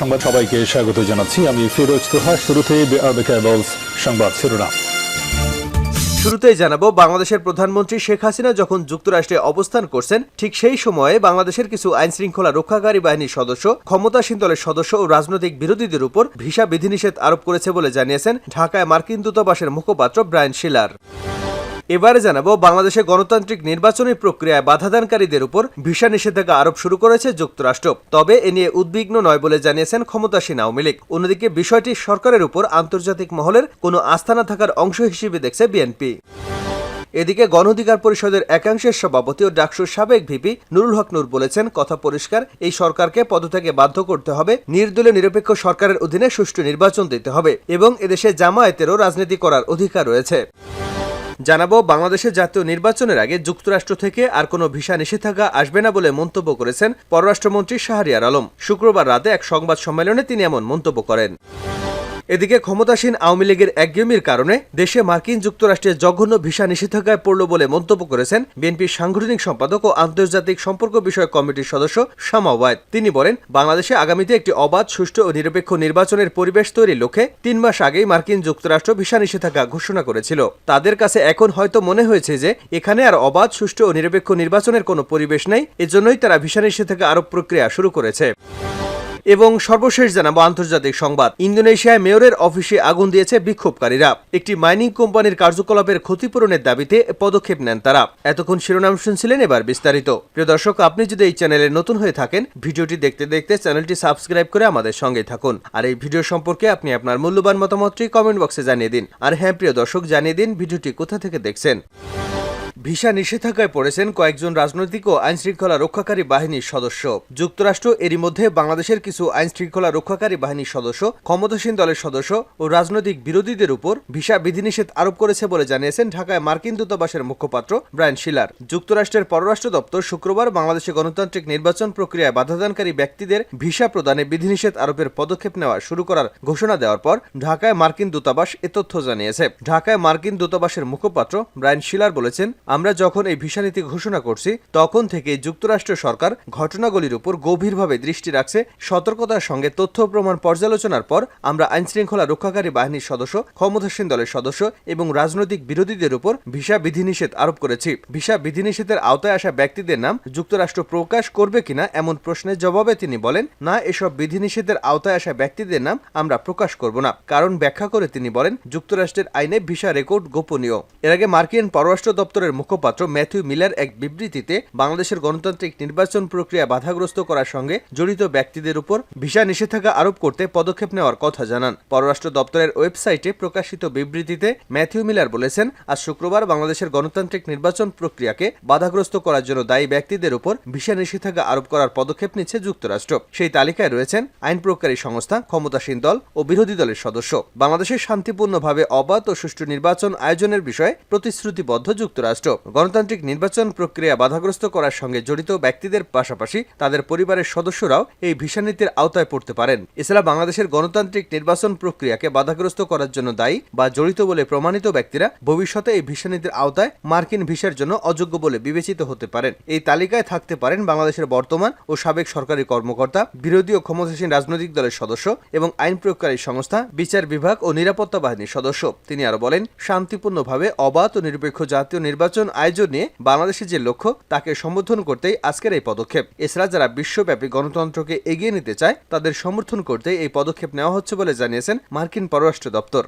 সংবাদ সবাইকে স্বাগত জানাচ্ছি। আমি ফিরোজ তোহা কেবলস সংবাদ শিরোনাম। শুরুতেই জানাব, বাংলাদেশের প্রধানমন্ত্রী শেখ হাসিনা যখন যুক্তরাষ্ট্রে অবস্থান করছেন, ঠিক সেই সময়ে বাংলাদেশের কিছু আইন শৃঙ্খলা রক্ষাকারী বাহিনীর সদস্য, ক্ষমতাসীন দলের সদস্য ও রাজনৈতিক বিরোধীদের উপর ভিসা বিধিনিষেধ আরোপ করেছে বলে জানিয়েছেন ঢাকায় মার্কিন দূতাবাসের মুখপাত্র ব্রায়ান শিলার। এবারে জানাব, বাংলাদেশে গণতান্ত্রিক নির্বাচনী প্রক্রিয়ায় বাধাদানকারীদের উপর ভিসা নিষেধাজ্ঞা আরোপ শুরু করেছে যুক্তরাষ্ট্র। তবে এ নিয়ে উদ্বিগ্ন নয় বলে জানিয়েছেন ক্ষমতাসীন আওয়ামী লীগ। অন্যদিকে বিষয়টি সরকারের উপর আন্তর্জাতিক মহলের কোনো আস্থা না থাকার অংশ হিসেবে দেখছে বিএনপি। এদিকে গণ অধিকার পরিষদের একাংশের সভাপতি ও ডাকসুর সাবেক ভিপি নুরুল হক নূর বলেছেন, কথা পরিষ্কার, এই সরকারকে পদত্যাগে বাধ্য করতে হবে, নির্দলীয় নিরপেক্ষ সরকারের অধীনে সুষ্ঠু নির্বাচন দিতে হবে এবং এদেশে জামায়াতেরও রাজনীতি করার অধিকার রয়েছে। জানাব বাংলাদেশের জাতীয় নির্বাচনের আগে যুক্তরাষ্ট্র থেকে আর কোনো ভিসা নিষেধাজ্ঞা আসবে না বলে মন্তব্য করেছেন পররাষ্ট্রমন্ত্রী শাহরিয়ার আলম। শুক্রবার রাতে এক সংবাদ সম্মেলনে তিনি এমন মন্তব্য করেন। এদিকে ক্ষমতাসীন আওয়ামী লীগের একগেমির কারণে দেশে মার্কিন যুক্তরাষ্ট্রের জঘন্য ভিসা নিষেধাজ্ঞায় পড়ল বলে মন্তব্য করেছেন বিএনপির সাংগঠনিক সম্পাদক ও আন্তর্জাতিক সম্পর্ক বিষয়ক কমিটির সদস্য শামা তিনি বলেন, বাংলাদেশে আগামীতে একটি অবাধ, সুষ্ঠু ও নিরপেক্ষ নির্বাচনের পরিবেশ তৈরির লক্ষ্যে তিন মাস আগেই মার্কিন যুক্তরাষ্ট্র ভিসা নিষেধাজ্ঞা ঘোষণা করেছিল। তাদের কাছে এখন হয়তো মনে হয়েছে যে, এখানে আর অবাধ, সুষ্ঠু ও নিরপেক্ষ নির্বাচনের কোনো পরিবেশ নেই। এজন্যই তারা ভিসা নিষেধাজ্ঞা আরোপ প্রক্রিয়া শুরু করেছে। এবং সর্বশেষ জানাব আন্তর্জাতিক সংবাদ। ইন্দোনেশিয়ায় মেয়রের অফিসে আগুন দিয়েছে বিক্ষোভকারীরা। একটি মাইনিং কোম্পানির কার্যকলাপের ক্ষতিপূরণের দাবিতে পদক্ষেপ নেন তারা। এতক্ষণ শিরোনাম শুনছিলেন এবার বিস্তারিত। প্রিয় দর্শক, আপনি যদি এই চ্যানেলে নতুন হয়ে থাকেন, ভিডিওটি দেখতে দেখতে চ্যানেলটি সাবস্ক্রাইব করে আমাদের সঙ্গে থাকুন। আর এই ভিডিও সম্পর্কে আপনি আপনার মূল্যবান মতামতটি কমেন্ট বক্সে জানিয়ে দিন। আর হ্যাঁ প্রিয় দর্শক, জানিয়ে দিন ভিডিওটি কোথা থেকে দেখছেন। ভিসা নিষেধাজ্ঞায় পড়েছেন কয়েকজন রাজনৈতিক ও আইন শৃঙ্খলা রক্ষাকারী বাহিনীর সদস্য। যুক্তরাষ্ট্র এরই মধ্যে বাংলাদেশের কিছু আইন শৃঙ্খলা রক্ষাকারী বাহিনীর সদস্য, ক্ষমতাসীন দলের সদস্য ও রাজনৈতিক বিরোধীদের উপর ভিসা বিধিনিষেধ আরোপ করেছে বলে জানিয়েছেন ঢাকায় মার্কিন দূতাবাসের মুখপাত্র ব্রায়ান শিলার। যুক্তরাষ্ট্রের পররাষ্ট্র দপ্তর শুক্রবার বাংলাদেশে গণতান্ত্রিক নির্বাচন প্রক্রিয়ায় বাধাদানকারী ব্যক্তিদের ভিসা প্রদানে বিধিনিষেধ আরোপের পদক্ষেপ নেওয়া শুরু করার ঘোষণা দেওয়ার পর ঢাকায় মার্কিন দূতাবাস এ তথ্য জানিয়েছে। ঢাকায় মার্কিন দূতাবাসের মুখপাত্র ব্রায়ান শিলার বলেছেন আমরা যখন এই ভিসা নীতি ঘোষণা করছি, তখন থেকে যুক্তরাষ্ট্র সরকার ঘটনাগুলির উপর গভীরভাবে দৃষ্টি রাখছে। সতর্কতার সঙ্গে তথ্য প্রমাণ পর্যালোচনার পর আমরা আইনশৃঙ্খলা রক্ষাকারী বাহিনীর সদস্য, ক্ষমতাসীন দলের সদস্য এবং রাজনৈতিক বিরোধীদের উপর ভিসা বিধিনিষেধ আরোপ করেছি। ভিসা বিধিনিষেধের আওতায় আসা ব্যক্তিদের নাম যুক্তরাষ্ট্র প্রকাশ করবে কিনা এমন প্রশ্নের জবাবে তিনি বলেন, না, এসব বিধিনিষেধের আওতায় আসা ব্যক্তিদের নাম আমরা প্রকাশ করব না। কারণ ব্যাখ্যা করে তিনি বলেন, যুক্তরাষ্ট্রের আইনে ভিসা রেকর্ড গোপনীয়। এর আগে মার্কিন পররাষ্ট্র দপ্তরের মুখপাত্র ম্যাথিউ মিলার এক বিবৃতিতে বাংলাদেশের গণতান্ত্রিক নির্বাচন প্রক্রিয়া বাধাগ্রস্ত করার সঙ্গে জড়িত ব্যক্তিদের উপর ভিসা নিষেধাজ্ঞা আরোপ করতে পদক্ষেপ নেওয়ার কথা জানান। পররাষ্ট্র দপ্তরের ওয়েবসাইটে প্রকাশিত বিবৃতিতে ম্যাথিউ মিলার বলেছেন, আজ শুক্রবার বাংলাদেশের গণতান্ত্রিক নির্বাচন প্রক্রিয়াকে বাধাগ্রস্ত করার জন্য দায়ী ব্যক্তিদের উপর ভিসা নিষেধাজ্ঞা আরোপ করার পদক্ষেপ নিচ্ছে যুক্তরাষ্ট্র। সেই তালিকায় রয়েছেন আইন প্রকারী সংস্থা, ক্ষমতাসীন দল ও বিরোধী দলের সদস্য। বাংলাদেশের শান্তিপূর্ণভাবে অবাধ ও সুষ্ঠু নির্বাচন আয়োজনের বিষয়ে প্রতিশ্রুতিবদ্ধ যুক্তরাষ্ট্র। গণতান্ত্রিক নির্বাচন প্রক্রিয়া বাধাগ্রস্ত করার সঙ্গে জড়িত ব্যক্তিদের পাশাপাশি তাদের পরিবারের সদস্যরাও এই ভিসা নীতির আওতায় পড়তে পারেন। এছাড়া বাংলাদেশের গণতান্ত্রিক নির্বাচন প্রক্রিয়াকে বাধাগ্রস্ত করার জন্য দায়ী বা জড়িত বলে প্রমাণিত ব্যক্তিরা ভবিষ্যতে এই ভিসা নীতির আওতায় মার্কিন ভিসার জন্য অযোগ্য বলে বিবেচিত হতে পারেন। এই তালিকায় থাকতে পারেন বাংলাদেশের বর্তমান ও সাবেক সরকারি কর্মকর্তা, বিরোধী ও ক্ষমতাসীন রাজনৈতিক দলের সদস্য এবং আইন প্রয়োগকারী সংস্থা, বিচার বিভাগ ও নিরাপত্তা বাহিনীর সদস্য। তিনি আরও বলেন, শান্তিপূর্ণভাবে অবাধ ও নিরপেক্ষ জাতীয় নির্বাচন আয়োজন আয়োজনে বাংলাদেশের যে লক্ষ্য, তাকে সমর্থন করতেই আজকের এই পদক্ষেপ। এছাড়া যারা বিশ্বব্যাপী গণতন্ত্রকে এগিয়ে নিতে চায়, তাদের সমর্থন করতে এই পদক্ষেপ নেওয়া হচ্ছে বলে জানিয়েছেন মার্কিন পররাষ্ট্র দপ্তর।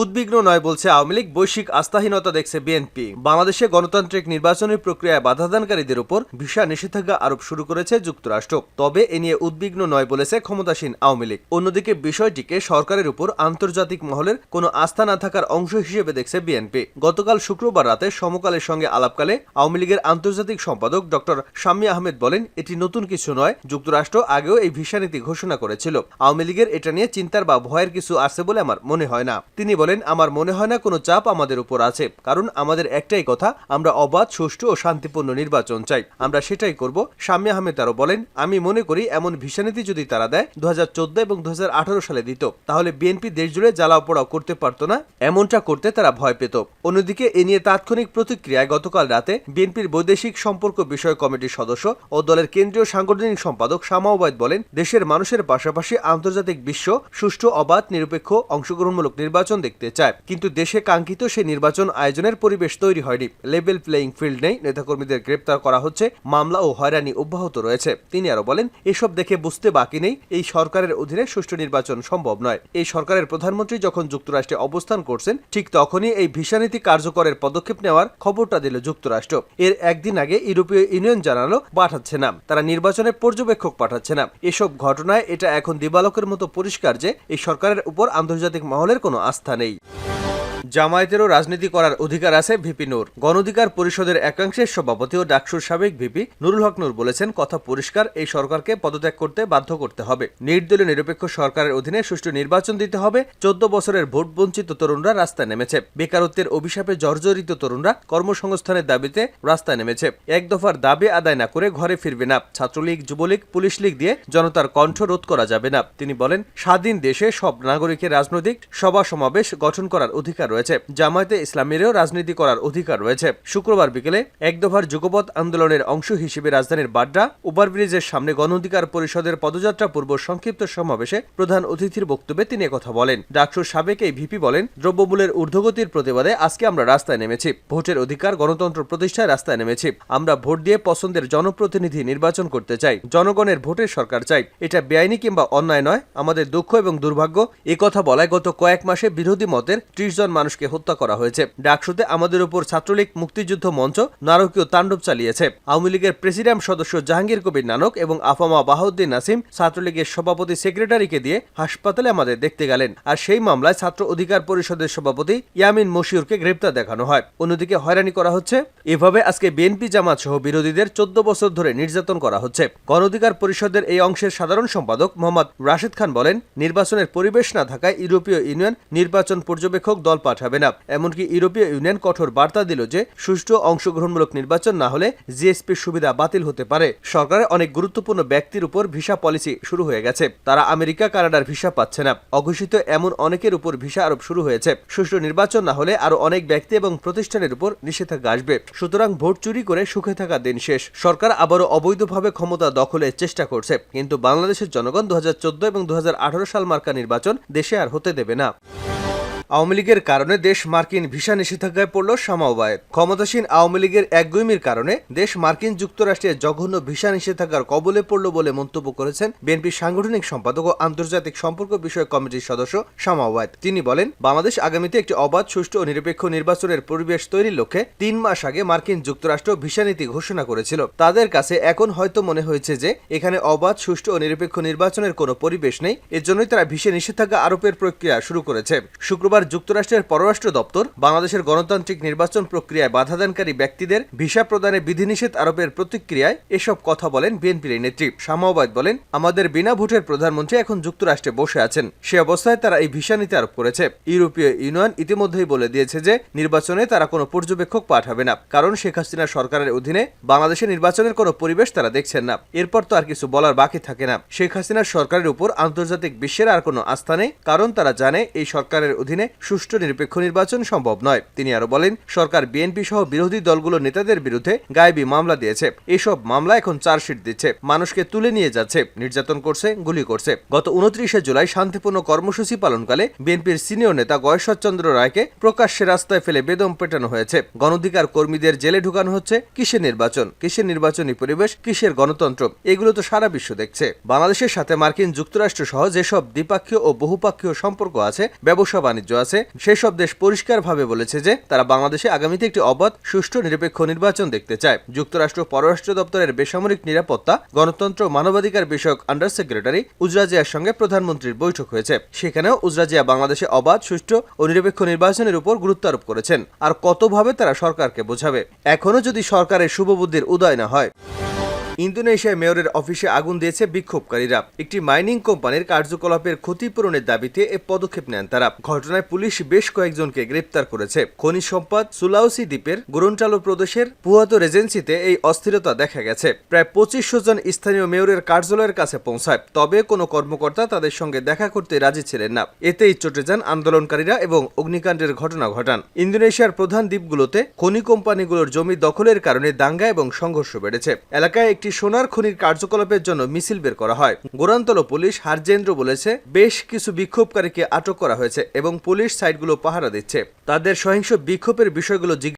উদ্বিগ্ন নয় বলছে আওয়ামী লীগ, বৈশ্বিক আস্থাহীনতা দেখছে বিএনপি। বাংলাদেশে গণতান্ত্রিক নির্বাচনী প্রক্রিয়ায় বাধাদানকারীদের উপর ভিসা নিষেধাজ্ঞা আরোপ শুরু করেছে যুক্তরাষ্ট্র। তবে এ নিয়ে উদ্বিগ্ন নয় বলেছে ক্ষমতাসীন আওয়ামী লীগ। অন্যদিকে বিষয়টিকে সরকারের উপর আন্তর্জাতিক মহলের কোনো আস্থা না থাকার অংশ হিসেবে দেখছে বিএনপি। গতকাল শুক্রবার রাতে সমকালের সঙ্গে আলাপকালে আওয়ামী লীগের আন্তর্জাতিক সম্পাদক ডক্টর শাম্মী আহমেদ বলেন, এটি নতুন কিছু নয়, যুক্তরাষ্ট্র আগেও এই ভিসা নীতি ঘোষণা করেছিল। আওয়ামী লীগের এটা নিয়ে চিন্তার বা ভয়ের কিছু আছে বলে আমার মনে হয় না। তিনি বলেন, আমার মনে হয় না কোনো চাপ আমাদের উপর আছে, কারণ আমাদের একটাই কথা, আমরা অবাধ, সুষ্ঠু ও শান্তিপূর্ণ নির্বাচন চাই। আমরা সেটাই করব। শাম্মী আহমেদ আরও বলেন, আমি মনে করি এমন ভিসানীতি যদি তারা দেয়, দুহাজার চোদ্দ এবং দু সালে দিত, তাহলে বিএনপি দেশজুড়ে জ্বালাও পোড়াও করতে পারতো না। এমনটা করতে তারা ভয় পেত। অন্যদিকে এ নিয়ে তাৎক্ষণিক প্রতিক্রিয়ায় গতকাল রাতে বিএনপির বৈদেশিক সম্পর্ক বিষয় কমিটির সদস্য ও দলের কেন্দ্রীয় সাংগঠনিক সম্পাদক শামা ওবায়দ বলেন, দেশের মানুষের পাশাপাশি আন্তর্জাতিক বিশ্ব সুষ্ঠু, অবাধ, নিরপেক্ষ, অংশগ্রহণমূলক নির্বাচন দেখতে চায়। কিন্তু দেশে কাঙ্ক্ষিত সেই নির্বাচন আয়োজনের পরিবেশ তৈরি হয়নি। লেভেল প্লেয়িং ফিল্ড নেই। নেতাকর্মীদের গ্রেপ্তার করা হচ্ছে। মামলা ও হয়রানি অব্যাহত রয়েছে। তিনি আরও বলেন, এসব দেখে বুঝতে বাকি নেই। এই সরকারের অধীনে সুষ্ঠু নির্বাচন সম্ভব নয়। এই সরকারের প্রধানমন্ত্রী যখন যুক্তরাষ্ট্রে অবস্থান করছেন, ঠিক তখনই এই ভিসানীতি কার্যকরের পদক্ষেপ নেওয়ার খবরটা দিল যুক্তরাষ্ট্র। এর একদিন আগে ইউরোপীয় ইউনিয়ন জানালো, পাঠাচ্ছে না। তারা নির্বাচনে পর্যবেক্ষক পাঠাচ্ছে না। এসব ঘটনায় এটা এখন দিবালকের মতো পরিষ্কার যে, এই সরকারের উপর আন্তর্জাতিক মহলের কোনো আস্থা নেই। lei. জামায়াতেরও রাজনীতি করার অধিকার আছে ভিপি নূর। গণঅধিকার পরিষদের একাংশের সভাপতি ও ডাকসুর সাবেক ভিপি নুরুল হক নূর বলেছেন, কথা পরিষ্কার, এই সরকারকে পদত্যাগ করতে বাধ্য করতে হবে। নির্দলীয় নিরপেক্ষ সরকারের অধীনে সুষ্ঠু নির্বাচন দিতে হবে। চোদ্দ বছরের ভোট বঞ্চিত তরুণরা রাস্তায় নেমেছে। বেকারত্বের অভিশাপে জর্জরিত তরুণরা কর্মসংস্থানের দাবিতে রাস্তায় নেমেছে। এক দফার দাবি আদায় না করে ঘরে ফিরবে না। ছাত্রলীগ, যুবলীগ, পুলিশ লীগ দিয়ে জনতার কণ্ঠ রোধ করা যাবে না। তিনি বলেন, স্বাধীন দেশে সব নাগরিকের রাজনৈতিক সভা সমাবেশ গঠন করার অধিকার রয়েছে। জামায়াতে ইসলামেরও রাজনীতি করার অধিকার রয়েছে। শুক্রবার বিকেলে এক দফার যুগপথ আন্দোলনের অংশ হিসেবে রাজধানীর বাড্ডা ওভারব্রিজের সামনে গণঅধিকার পরিষদের পদযাত্রা পূর্ব সংক্ষিপ্ত সমাবেশে প্রধান অতিথির বক্তব্যে তিনি কথা বলেন। ডাকসুর সাবেক এই ভিপি বলেন, দ্রব্যমূল্যের ঊর্ধ্বগতির প্রতিবাদে আজকে আমরা রাস্তায় নেমেছি। ভোটের অধিকার গণতন্ত্র প্রতিষ্ঠায় রাস্তায় নেমেছি। আমরা ভোট দিয়ে পছন্দের জনপ্রতিনিধি নির্বাচন করতে চাই। জনগণের ভোটের সরকার চাই। এটা বেআইনি কিংবা অন্যায় নয়। আমাদের দুঃখ এবং দুর্ভাগ্য কথা বলায় গত কয়েক মাসে বিরোধী মতের ত্রিশ জন মানুষকে হত্যা করা হয়েছে। ডাকসুতে আমাদের উপর ছাত্রলীগ মুক্তিযুদ্ধ মঞ্চ নারকীয় তাণ্ডব চালিয়েছে। আওয়ামী লীগের প্রেসিডেন্ট সদস্য জাহাঙ্গীর কবির নানক এবং আফামা বাহাউদ্দিন নাসিম ছাত্রলীগের সভাপতি সেক্রেটারিকে দিয়ে হাসপাতালে আমাদের দেখতে গেলেন। আর সেই মামলায় ছাত্র অধিকার পরিষদের সভাপতি ইয়ামিন মশিউরকে গ্রেপ্তার দেখানো হয়। অন্যদিকে হয়রানি করা হচ্ছে, এভাবে আজকে বিএনপি জামাত সহ বিরোধীদের চোদ্দ বছর ধরে নির্যাতন করা হচ্ছে। গণঅধিকার পরিষদের এই অংশের সাধারণ সম্পাদক মোহাম্মদ রাশেদ খান বলেন, নির্বাচনের পরিবেশ না থাকায় ইউরোপীয় ইউনিয়ন নির্বাচন পর্যবেক্ষক দল পাঠাবে না। এমনকি ইউরোপীয় ইউনিয়ন কঠোর বার্তা দিল যে, সুষ্ঠু অংশগ্রহণমূলক নির্বাচন না হলে জিএসপির সুবিধা বাতিল হতে পারে। সরকারের অনেক গুরুত্বপূর্ণ ব্যক্তির উপর ভিসা পলিসি শুরু হয়ে গেছে। তারা আমেরিকা, কানাডার ভিসা পাচ্ছে না। অঘোষিত এমন অনেকের উপর ভিসা আরোপ শুরু হয়েছে। সুষ্ঠু নির্বাচন না হলে আরও অনেক ব্যক্তি এবং প্রতিষ্ঠানের উপর নিষেধাজ্ঞা আসবে। সুতরাং ভোট চুরি করে সুখে থাকা দিন শেষ। সরকার আবারও অবৈধভাবে ক্ষমতা দখলের চেষ্টা করছে। কিন্তু বাংলাদেশের জনগণ দু হাজার চোদ্দ এবং দু হাজার আঠারো সাল মার্কা নির্বাচন দেশে আর হতে দেবে না। আওয়ামী লীগের কারণে দেশ মার্কিন ভিসা নিষেধাজ্ঞায় পড়ল সামাওবায়ের ক্ষমতাসীন আওয়ামী লীগের একগুইমির কারণে দেশ মার্কিন যুক্তরাষ্ট্রের জঘন্য ভিসা নিষেধাজ্ঞার কবলে পড়ল বলে মন্তব্য করেছেন বিএনপির সাংগঠনিক সম্পাদক ও আন্তর্জাতিক সম্পর্ক বিষয়ক কমিটির সদস্য সামাওয়াত তিনি বলেন, বাংলাদেশ আগামীতে একটি অবাধ, সুষ্ঠু ও নিরপেক্ষ নির্বাচনের পরিবেশ তৈরির লক্ষ্যে তিন মাস আগে মার্কিন যুক্তরাষ্ট্র ভিসা নীতি ঘোষণা করেছিল। তাদের কাছে এখন হয়তো মনে হয়েছে যে, এখানে অবাধ, সুষ্ঠু ও নিরপেক্ষ নির্বাচনের কোনো পরিবেশ নেই। এর জন্যই তারা ভিসা নিষেধাজ্ঞা আরোপের প্রক্রিয়া শুরু করেছে। শুক্রবার যুক্তরাষ্ট্রের পররাষ্ট্র দপ্তর বাংলাদেশের গণতান্ত্রিক নির্বাচন প্রক্রিয়ায় বাধাদানকারী ব্যক্তিদের ভিসা প্রদানে বিধিনিষেধ আরোপের প্রতিক্রিয়ায় এসব কথা বলেন বিএনপির নেত্রী। শামাওবাদ বলেন, আমাদের বিনা ভোটের প্রধানমন্ত্রী এখন যুক্তরাষ্ট্রে বসে আছেন। সে অবস্থায় তারা এই ভিসা নীতি আরোপ করেছে। ইউরোপীয় ইউনিয়ন ইতিমধ্যেই বলে দিয়েছে যে, নির্বাচনে তারা কোনো পর্যবেক্ষক পাঠাবে না, কারণ শেখ হাসিনা সরকারের অধীনে বাংলাদেশের নির্বাচনের কোনো পরিবেশ তারা দেখছেন না। এরপর তো আর কিছু বলার বাকি থাকে না। শেখ হাসিনার সরকারের উপর আন্তর্জাতিক বিশ্বের আর কোনো আস্থা নেই, কারণ তারা জানে এই সরকারের অধীনে সুষ্ঠু নিরপেক্ষ নির্বাচন সম্ভব নয়। তিনি আরও বলেন, সরকার বিএনপি সহ বিরোধী দলগুলোর নেতাদের বিরুদ্ধে গায়েবী মামলা দিয়েছে। এসব মামলা এখন চার্জশিট দিচ্ছে। মানুষকে তুলে নিয়ে যাচ্ছে, নির্যাতন করছে, গুলি করছে। গত উনত্রিশে জুলাই শান্তিপূর্ণ কর্মসূচি পালনকালে বিএনপির সিনিয়র নেতা গয়েশ্বরচন্দ্র রায়কে প্রকাশ্যে রাস্তায় ফেলে বেদম পেটানো হয়েছে। গণধিকার কর্মীদের জেলে ঢুকানো হচ্ছে কিসের নির্বাচন? কিসের নির্বাচনী পরিবেশ? কিসের গণতন্ত্র? এগুলো তো সারা বিশ্ব দেখছে। বাংলাদেশের সাথে মার্কিন যুক্তরাষ্ট্র সহ যেসব দ্বিপাক্ষীয় ও বহুপাক্ষীয় সম্পর্ক আছে ব্যবসা বাণিজ্য আছে। সেসব দেশ পরিষ্কারভাবে বলেছে যে, তারা বাংলাদেশে আগামীতে একটি অবাধ, সুষ্ঠু, নিরপেক্ষ নির্বাচন দেখতে চায়। যুক্তরাষ্ট্র পররাষ্ট্র দপ্তরের বেসামরিক নিরাপত্তা, গণতন্ত্র মানবাধিকার বিষয়ক আন্ডার সেক্রেটারি উজরাজিয়ার সঙ্গে প্রধানমন্ত্রীর বৈঠক হয়েছে। সেখানেও উজরাজিয়া বাংলাদেশে অবাধ, সুষ্ঠু ও নিরপেক্ষ নির্বাচনের উপর গুরুত্ব আরোপ করেছেন। আর কতভাবে তারা সরকারকে বোঝাবে? এখনও যদি সরকারের শুভবুদ্ধির উদয় না হয়। ইন্দোনেশিয়ায় মেয়রের অফিসে আগুন দিয়েছে বিক্ষোভকারীরা। একটি মাইনিং কোম্পানির কার্যকলাপের ক্ষতিপূরণের দাবিতে এ পদক্ষেপ নেন তারা। ঘটনায় পুলিশ বেশ কয়েকজনকে গ্রেপ্তার করেছে। খনিজ সম্পদ সুলাউসি দ্বীপের গোরনটালো প্রদেশের পুয়াতো রেজেন্সিতে এই অস্থিরতা দেখা গেছে। প্রায় পঁচিশশো জন স্থানীয় মেয়রের কার্যালয়ের কাছে পৌঁছায়। তবে কোনো কর্মকর্তা তাদের সঙ্গে দেখা করতে রাজি ছিলেন না। এতেই চটে যান আন্দোলনকারীরা এবং অগ্নিকাণ্ডের ঘটনা ঘটান। ইন্দোনেশিয়ার প্রধান দ্বীপগুলোতে খনি কোম্পানিগুলোর জমি দখলের কারণে দাঙ্গা এবং সংঘর্ষ বেড়েছে। এলাকায় একটি সোনার খনির কার্যকলাপের জন্য মিছিল বের করা হয়। গোরান্তল পুলিশ হারজেন্দ্র বলেছে, বেশ কিছু বিক্ষোভকারীকে আটক করা হয়েছে এবং পুলিশ সাইটগুলো পাহারা দিচ্ছে। তাদের সহিংস বিক্ষোভের বিষয়গুলো